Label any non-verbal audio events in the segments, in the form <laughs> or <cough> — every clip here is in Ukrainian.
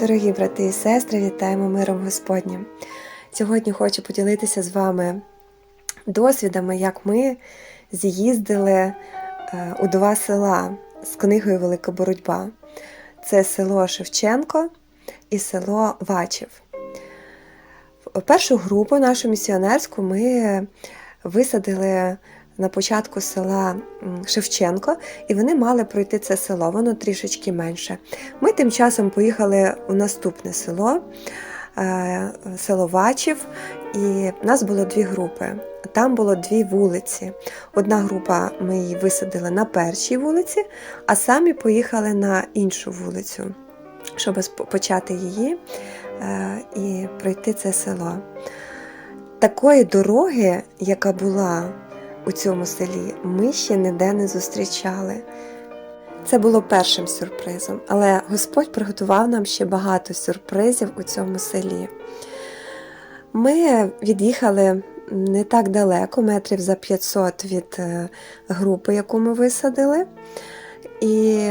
Дорогі брати і сестри, вітаємо миром Господнім. Сьогодні хочу поділитися з вами досвідами, як ми з'їздили е, у два села з книгою Велика боротьба. Це село Шевченко і село Вачів. Першу групу нашу місіонерську ми висадили на початку села Шевченко, і вони мали пройти це село, воно трішечки менше. Ми тим часом поїхали у наступне село, е, село Вачів, і в нас було дві групи. Там було дві вулиці. Одна група ми її висадили на першій вулиці, а самі поїхали на іншу вулицю, щоб почати її е, і пройти це село. Такої дороги, яка була у цьому селі, ми ще ніде не зустрічали. Це було першим сюрпризом, але Господь приготував нам ще багато сюрпризів у цьому селі. Ми від'їхали не так далеко, метрів за 500 від е, групи, яку ми висадили, і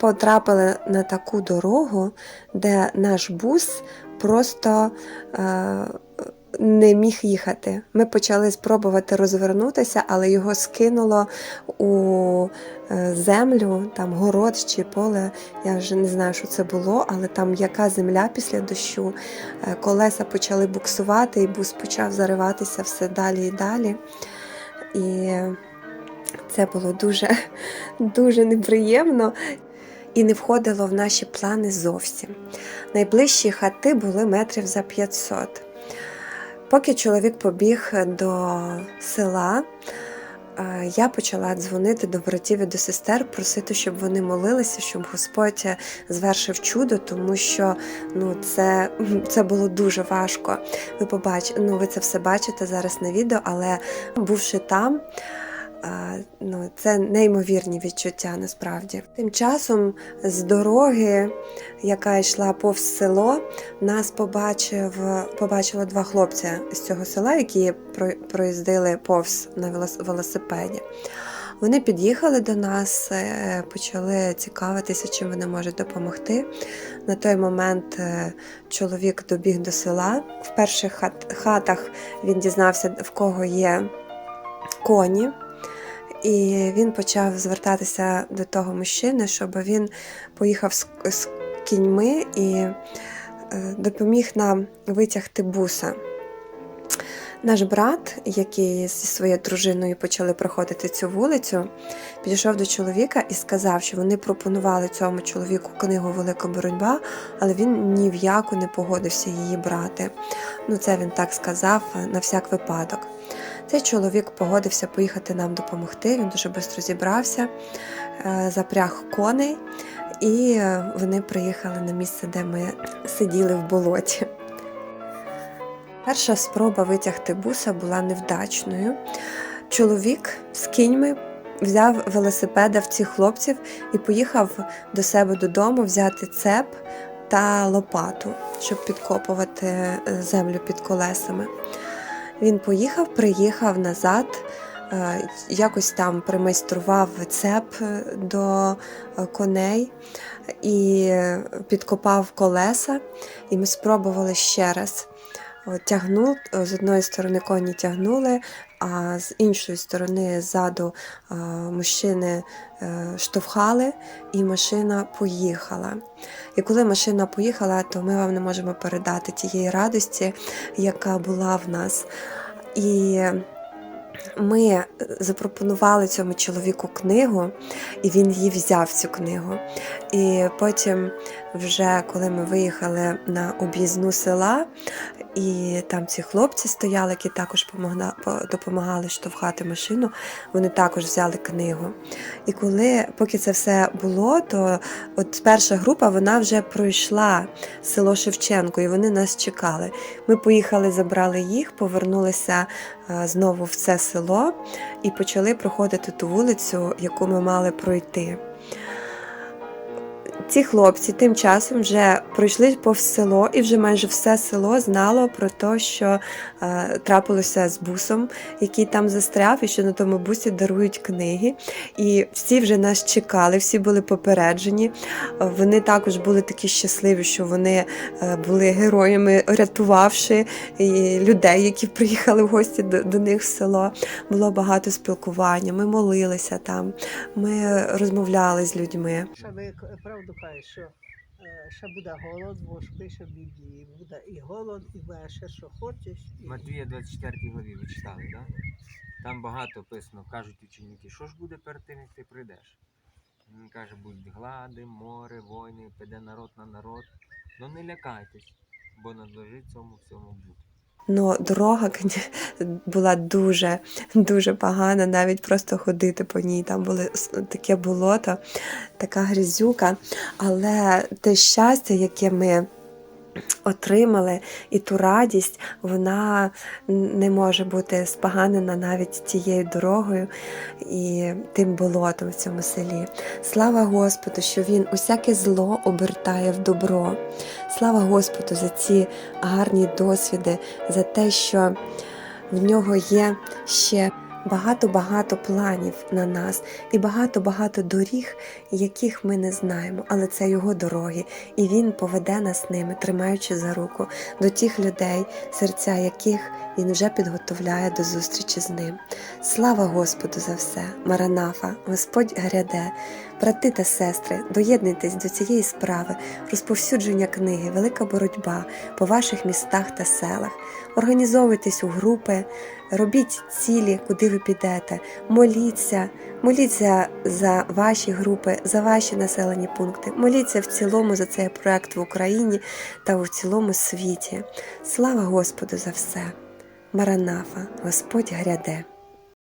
потрапили на таку дорогу, де наш бус просто е, не міг їхати. Ми почали спробувати розвернутися, але його скинуло у е, землю, там город чи поле. Я вже не знаю, що це було, але там яка земля після дощу. Е, Колеса почали буксувати, і бус почав зариватися все далі і далі. І це було дуже, <laughs> дуже неприємно і не входило в наші плани зовсім. Найближчі хати були метрів за 500. Поки чоловік побіг до села, е, я почала дзвонити до братів і до сестер, просити, щоб вони молилися, щоб Господь звершив чудо, тому що ну, це, <laughs> це було дуже важко. Ви побач... ну, ви це все бачите зараз на відео, але бувши там, ну, це неймовірні відчуття насправді. Тим часом з дороги, яка йшла повз село, нас побачив, побачило два хлопці з цього села, які про- проїздили повз на велос- велосипеді. Вони під'їхали до нас, е, почали цікавитися, чим вони можуть допомогти. На той момент е, чоловік добіг до села. В перших хатах він дізнався, в кого є коні. І він почав звертатися до того мужчини, щоб він поїхав з, з кіньми і е, допоміг нам витягти буса. Наш брат, який зі своєю дружиною почали проходити цю вулицю, підійшов до чоловіка і сказав, що вони пропонували цьому чоловіку книгу Велика боротьба, але він ні в яку не погодився її брати. Ну, це він так сказав на всяк випадок. Цей чоловік погодився поїхати нам допомогти. Він дуже швидко зібрався, е, запряг коней, і е, вони приїхали на місце, де ми сиділи в болоті. Перша спроба витягти буса була невдачною. Чоловік з кіньми взяв велосипеда в цих хлопців і поїхав до себе додому взяти цеп та лопату, щоб підкопувати е, землю під колесами. Він поїхав, приїхав назад, е, якось там примайстрував цеп е, до е, коней і підкопав колеса, і ми спробували ще раз. Тягнув, з одної сторони коні тягнули, а з іншої сторони ззаду мужчини е, штовхали, і машина поїхала. І коли машина поїхала, то ми вам не можемо передати тієї радості, яка була в нас. І ми запропонували цьому чоловіку книгу, і він її взяв цю книгу. І потім, вже коли ми виїхали на об'їзну села, і там ці хлопці стояли, які також допомагали штовхати машину, вони також взяли книгу. І коли, поки це все було, то от перша група вона вже пройшла село Шевченко, і вони нас чекали. Ми поїхали, забрали їх, повернулися е, знову в це село і почали проходити ту вулицю, яку ми мали пройти. Ці хлопці тим часом вже пройшли повз село, і вже майже все село знало про те, що е, трапилося з бусом, який там застряв, і що на тому бусі дарують книги. І всі вже нас чекали, всі були попереджені. Вони також були такі щасливі, що вони е, були героями, рятувавши людей, які приїхали в гості до, до них в село. Було багато спілкування. Ми молилися там, ми розмовляли з людьми. Правду кажуть, що ще буде голод, бо пише Біблії, буде і голод, і веше, що хочеш. І... Матвія 24 главі ви читали, да? Там багато писано, кажуть ученики, що ж буде перед тим, як ти прийдеш? Він каже, будуть глади, море, війни, піде народ на народ. Ну не лякайтесь, бо надлежить цьому всьому бути. Ну, дорога була дуже, дуже погана, навіть просто ходити по ній. Там було таке болото, така грязюка. Але те щастя, яке ми отримали, і ту радість, вона не може бути споганена навіть тією дорогою і тим болотом в цьому селі. Слава Господу, що Він усяке зло обертає в добро. Слава Господу за ці гарні досвіди, за те, що в нього є ще багато-багато планів на нас і багато-багато доріг, яких ми не знаємо, але це його дороги, і він поведе нас ними, тримаючи за руку до тих людей, серця яких він вже підготовляє до зустрічі з ним. Слава Господу за все! Маранафа, Господь гряде, брати та сестри, доєднуйтесь до цієї справи, розповсюдження книги, велика боротьба по ваших містах та селах. Організовуйтесь у групи, робіть цілі, куди ви підете, моліться, моліться за ваші групи, за ваші населені пункти, моліться в цілому за цей проект в Україні та у цілому світі. Слава Господу за все! Маранафа, Господь гряде.